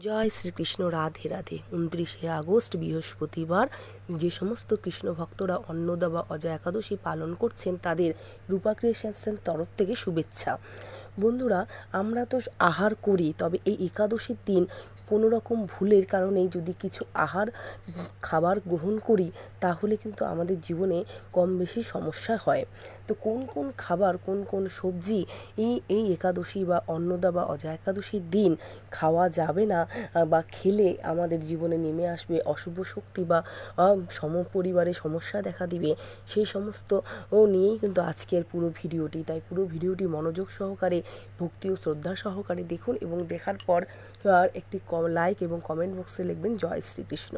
জয় শ্রীকৃষ্ণ, রাধে রাধে। উনত্রিশে আগস্ট, বৃহস্পতিবার, যে সমস্ত কৃষ্ণ ভক্তরা অন্নদা বা অজয় একাদশী পালন করছেন, তাদের রূপা ক্রিয়েশনসের তরফ থেকে শুভেচ্ছা। বন্ধুরা, আমরা তো আহার করি, তবে এই একাদশীর দিন কোনো রকম ভুলের কারণে যদি কিছু আহার, খাবার গ্রহণ করি, তাহলে কিন্তু আমাদের জীবনে কম বেশি সমস্যা হয়। তো কোন কোন খাবার, কোন কোন সবজি এই এই একাদশী বা অন্নদা বা অজা একাদশীর দিন খাওয়া যাবে না বা খেলে আমাদের জীবনে নেমে আসবে অশুভ শক্তি বা সম পরিবারে সমস্যা দেখা দিবে, সেই সমস্ত ও নিয়েই কিন্তু আজকের পুরো ভিডিওটি। তাই পুরো ভিডিওটি মনোযোগ সহকারে ভক্তি ও শ্রদ্ধা সহকারে দেখুন এবং দেখার পর একটি লাইক এবং কমেন্ট বক্সে লিখবেন, জয় শ্রীকৃষ্ণ।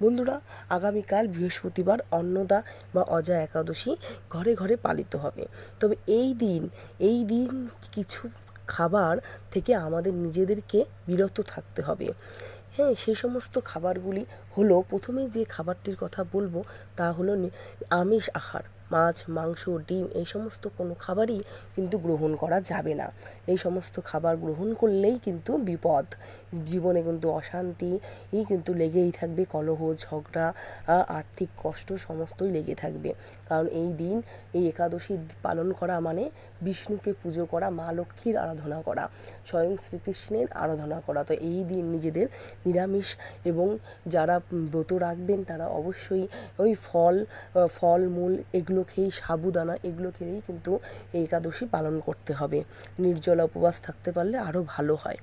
বন্ধুরা, আগামীকাল বৃহস্পতিবার অন্নদা বা অজা একাদশী ঘরে ঘরে পালিত হবে। তবে এই দিন এই দিন কিছু খাবার থেকে আমাদের নিজেদেরকে বিরত থাকতে হবে। হ্যাঁ সেই সমস্ত খাবারগুলি হলো প্রথমেই যে খাবারটির কথা বলব তা হলো আমিষ আহার। মাছ, মাংস, ডিম এই সমস্ত কোনো খাবারই কিন্তু গ্রহণ করা যাবে না। এই সমস্ত খাবার গ্রহণ করলেই কিন্তু বিপদ। জীবনে কিন্তু অশান্তি এই কিন্তু লেগেই থাকবে, কলহ, ঝগড়া আর্থিক কষ্ট সমস্তই লেগে থাকবে। কারণ এই দিন, এই একাদশী পালন করা মানে বিষ্ণুকে পুজো করা, মা লক্ষ্মীর আরাধনা করা, স্বয়ং শ্রীকৃষ্ণের আরাধনা করা। তো এই দিন নিজেদের নিরামিষ এবং যারা ব্রত রাখবেন তারা অবশ্যই ওই ফল ফল মূল এগুলো খেয়েই সাবুদানা এগুলো খেয়েই কিন্তু এই একাদশী পালন করতে হবে। নির্জলা উপবাস থাকতে পারলে আরও ভালো হয়।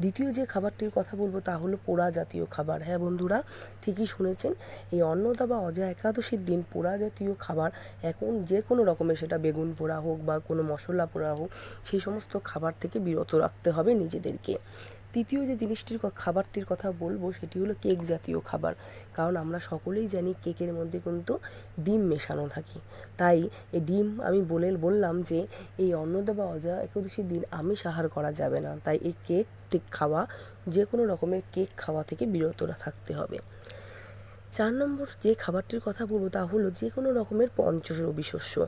দ্বিতীয় যে খাবারটির কথা বলব তা হলো পোড়া জাতীয় খাবার। হ্যাঁ বন্ধুরা, ঠিকই শুনেছেন, এই অন্নদা বা অজা একাদশীর দিন পোড়া জাতীয় খাবার এখন যে কোনো রকমের সেটা বেগুন পোড়া হোক বা কোনো মশলা পোড়া হোক, সেই সমস্ত খাবার থেকে বিরত রাখতে হবে নিজেদেরকে। তৃতীয় যে জিনিসটির খাবারটির কথা বলব, সেটি হলো কেক জাতীয় খাবার। কারণ আমরা সকলেই জানি কেকের মধ্যে কিন্তু ডিম মেশানো থাকে। তাই এই ডিম আমি বলে, বললাম যে এই অন্নদা বা অজা একাদশীর দিন আমি সাহার করা যাবে না। তাই এই কেক খাওয়া যে কোনো রকমের কেক খাওয়া থেকে বিরতরা থাকতে হবে। চার নম্বর যে খাবারটির কথা বলব তা হলো যে কোনো রকমের পঞ্চরবি শস্য।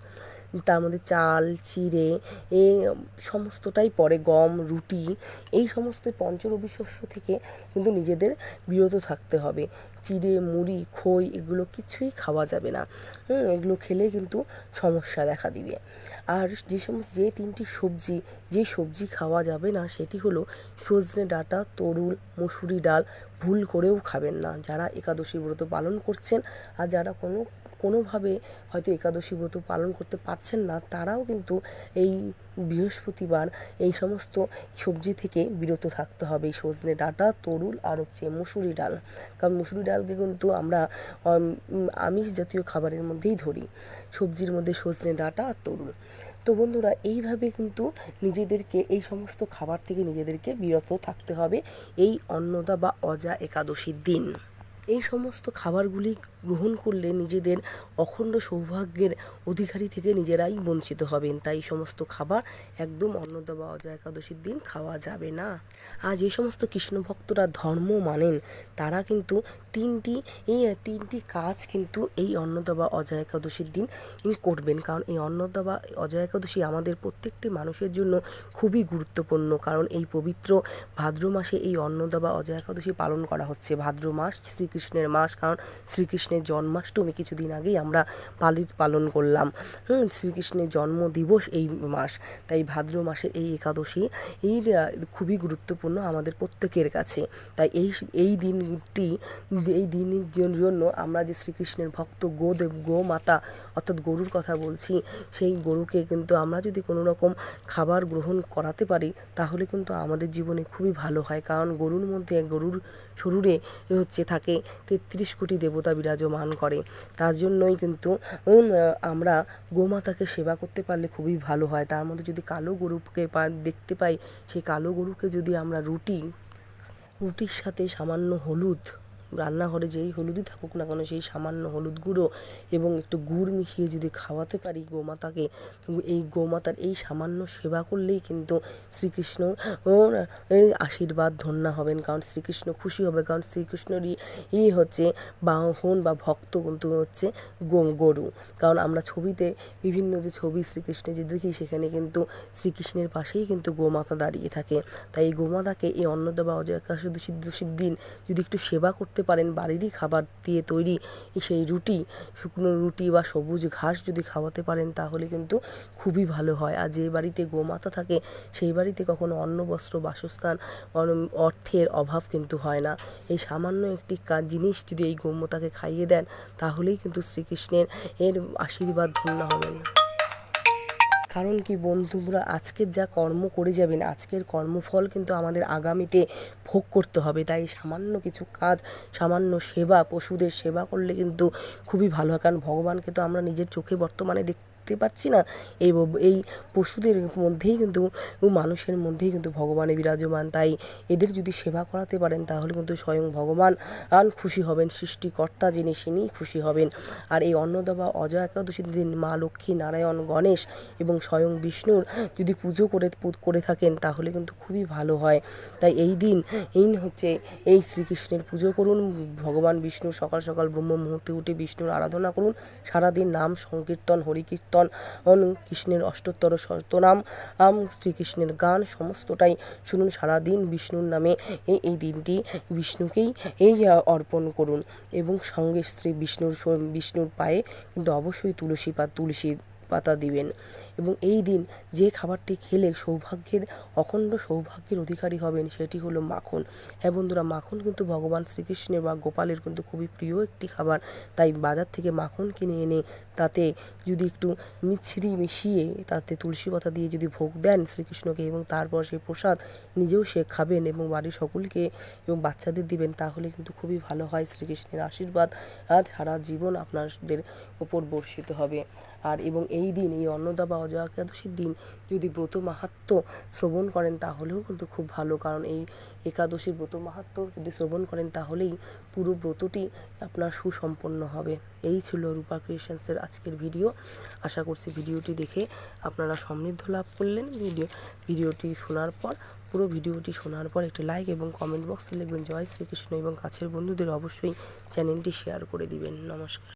তার মধ্যে চাল, চিড়ে, এ, সমস্তটাই পরে গম, রুটি, এই সমস্ত পঞ্চরবি শস্য থেকে কিন্তু নিজেদের বিরত থাকতে হবে। চিড়ে, মুড়ি, খই এগুলো কিছুই খাওয়া যাবে না। এগুলো খেলে কিন্তু সমস্যা দেখা দিবে। আর যে সমস্ত যে তিনটি সবজি, যে সবজি খাওয়া যাবে না সেটি হলো সজনে ডাঁটা তরুল মসুরি ডাল, ভুল করেও খাবেন না। যারা একাদশী ব্রত পালন করছেন আর যারা কোনো কোনোভাবে হয়তো একাদশী ব্রত পালন করতে পারছেন না, তারাও কিন্তু এই বৃহস্পতিবার এই সমস্ত সবজি থেকে বিরত থাকতে হবে। এই সজনে ডাঁটা, তরুল আর হচ্ছে মুসুরি ডাল। কারণ মুসুরি ডালকে কিন্তু আমরা আমিষ জাতীয় খাবারের মধ্যেই ধরি। সবজির মধ্যে সজনে ডাঁটা আর তরুল। তো বন্ধুরা, এইভাবে কিন্তু নিজেদেরকে, এই সমস্ত খাবার থেকে নিজেদেরকে বিরত থাকতে হবে এই অন্নদা বা অজা একাদশীর দিন। এই সমস্ত খাবারগুলি গ্রহণ করলে নিজেদের অখণ্ড সৌভাগ্যের অধিকারী থেকে নিজেরাই বঞ্চিত হবেন। তাই এই সমস্ত খাবার একদম অন্নদা বা অজা একাদশীর দিন খাওয়া যাবে না। আর যে সমস্ত কৃষ্ণ ভক্তরা ধর্ম মানেন, তারা কিন্তু তিনটি, এই তিনটি কাজ কিন্তু এই অন্নদা বা অজা একাদশীর দিন করবেন। কারণ এই অন্নদা বা অজয় একাদশী আমাদের প্রত্যেকটি মানুষের জন্য খুবই গুরুত্বপূর্ণ। কারণ এই পবিত্র ভাদ্র মাসে এই অন্নদা বা অজয় একাদশী পালন করা হচ্ছে। ভাদ্র মাস শ্রীকৃষ্ণের মাস, কারণ শ্রীকৃষ্ণের জন্মাষ্টমী কিছুদিন আগেই আমরা পালিত, পালন করলাম। হুম, শ্রীকৃষ্ণের জন্ম দিবস এই মাস। তাই ভাদ্র মাসের এই একাদশী, এই খুবই গুরুত্বপূর্ণ আমাদের প্রত্যেকের কাছে। তাই এই এই দিনটি, এই দিনের জন্য আমরা যে শ্রীকৃষ্ণের ভক্ত গোদেব গো মাতা, অর্থাৎ গরুর কথা বলছি, সেই গরুকে কিন্তু আমরা যদি কোনো রকম খাবার গ্রহণ করাতে পারি, তাহলে কিন্তু আমাদের জীবনে খুবই ভালো হয়। কারণ গরুর মধ্যে, গরুর শরীরে হচ্ছে থাকে তেত্রিশ কোটি দেবতা বিরাজমান করে। তার জন্যই কিন্তু আমরা গোমাতাকে সেবা করতে পারলে খুবই ভালো হয়। তার মধ্যে যদি কালো গরুকে দেখতে পাই, সেই কালো গরুকে যদি আমরা রুটি, রুটির সাথে সামান্য হলুদ রান্নাঘরে যেই হলুদই থাকুক না কেন, সেই সামান্য হলুদ গুঁড়ো এবং একটু গুড় মিশিয়ে যদি খাওয়াতে পারি গোমাতাকে এই গোমাতার এই সামান্য সেবা করলেই কিন্তু শ্রীকৃষ্ণ এই আশীর্বাদ ধন্য হবেন। কারণ শ্রীকৃষ্ণ খুশি হবে, কারণ শ্রীকৃষ্ণরই ই হচ্ছে বাহন বা ভক্ত কিন্তু হচ্ছে গরু। কারণ আমরা ছবিতে বিভিন্ন যে ছবি শ্রীকৃষ্ণের যে দেখি, সেখানে কিন্তু শ্রীকৃষ্ণের পাশেই কিন্তু গোমাতা দাঁড়িয়ে থাকে। তাই এই গোমাতাকে এই অন্নদা বা অজয় দশীর দিন যদি একটু সেবা করতে পারেন বাড়িরই খাবার দিয়ে তৈরি সেই রুটি, শুকনো রুটি বা সবুজ ঘাস যদি খাওয়াতে পারেন তাহলে কিন্তু খুবই ভালো হয়। আর যে বাড়িতে গোমাতা থাকে, সেই বাড়িতে কখনো অন্ন, বস্ত্র, বাসস্থান অর্থের অভাব কিন্তু হয় না। এই সামান্য একটি কাজ জিনিস যদি এই গোমাতাকে খাইয়ে দেন, তাহলেই কিন্তু শ্রীকৃষ্ণের এর আশীর্বাদ ধন্য হবেন। কারণ কি বন্ধুরা, আজকের যা কর্ম করে যাবেন, আজকের কর্মফল কিন্তু আমাদের আগামীতে ভোগ করতে হবে। তাই সামান্য কিছু কাজ, সামান্য সেবা, পশুদের সেবা করলে কিন্তু খুবই ভালো হয়। কারণ ভগবানকে তো আমরা নিজের চোখে বর্তমানে দেখতে পাচ্ছি না। এই এই পশুদের মধ্যেই কিন্তু মানুষের মধ্যেই কিন্তু ভগবানে বিরাজমান। তাই এদের যদি সেবা করাতে পারেন, তাহলে কিন্তু স্বয়ং ভগবান, আন খুশি হবেন। সৃষ্টিকর্তা যিনি তিনিই খুশি হবেন। আর এই অন্নদাবা অজয় একাদশীর দিন মা লক্ষ্মী নারায়ণ, গণেশ এবং স্বয়ং বিষ্ণুর যদি পুজো করে করে থাকেন, তাহলে কিন্তু খুবই ভালো হয়। তাই এই দিন, এই হচ্ছে এই শ্রীকৃষ্ণের পুজো করুন। ভগবান বিষ্ণুর সকাল সকাল ব্রহ্ম মুহূর্তে উঠে বিষ্ণুর আরাধনা করুন। সারাদিন নাম সংকীর্তন, হরিকীর্তন অন কৃষ্ণের অষ্টোত্তর শতনাম শ্রীকৃষ্ণের গান, সমস্তটাই শুনুন সারাদিন বিষ্ণুর নামে। এই এই দিনটি বিষ্ণুকেই, এই অর্পণ করুন এবং সঙ্গে শ্রী বিষ্ণুর বিষ্ণুর পায়ে কিন্তু অবশ্যই তুলসী পা, তুলসী পাতা দিবেন। এবং এই দিন যে খাবারটি খেলে সৌভাগ্যের, অখণ্ড সৌভাগ্যের অধিকারী হবেন সেটি হলো মাখন। হ্যাঁ বন্ধুরা, মাখন কিন্তু ভগবান শ্রীকৃষ্ণের বা গোপালের কিন্তু খুবই প্রিয় একটি খাবার। তাই বাজার থেকে মাখন কিনে এনে তাতে যদি একটু মিছরি মিশিয়ে তাতে তুলসী পাতা দিয়ে যদি ভোগ দেন শ্রীকৃষ্ণকে এবং তারপর সেই প্রসাদ নিজেও সে খাবেন এবং বাড়ির সকলকে এবং বাচ্চাদের দিবেন, তাহলে কিন্তু খুবই ভালো হয় শ্রীকৃষ্ণের আশীর্বাদ। সারা জীবন আপনাদের ওপর বর্ষিত হবে। আর এবং এই দিন, এই অন্নদা বা অজয় একাদশীর দিন যদি ব্রত মাহাত্ম শ্রবণ করেন তাহলেও কিন্তু খুব ভালো। কারণ এই একাদশীর ব্রত মাহাত্ম যদি শ্রবণ করেন তাহলেই পুরো ব্রতটি আপনার সুসম্পন্ন হবে। এই ছিল রূপা ক্রিয়েশনসের আজকের ভিডিও। আশা করছি ভিডিওটি দেখে আপনারা সমৃদ্ধ লাভ করলেন। ভিডিও, ভিডিওটি শোনার পর, পুরো ভিডিওটি শোনার পর একটি লাইক এবং কমেন্ট বক্সে লিখবেন, জয় শ্রীকৃষ্ণ এবং কাছের বন্ধুদের অবশ্যই চ্যানেলটি শেয়ার করে দিবেন। নমস্কার।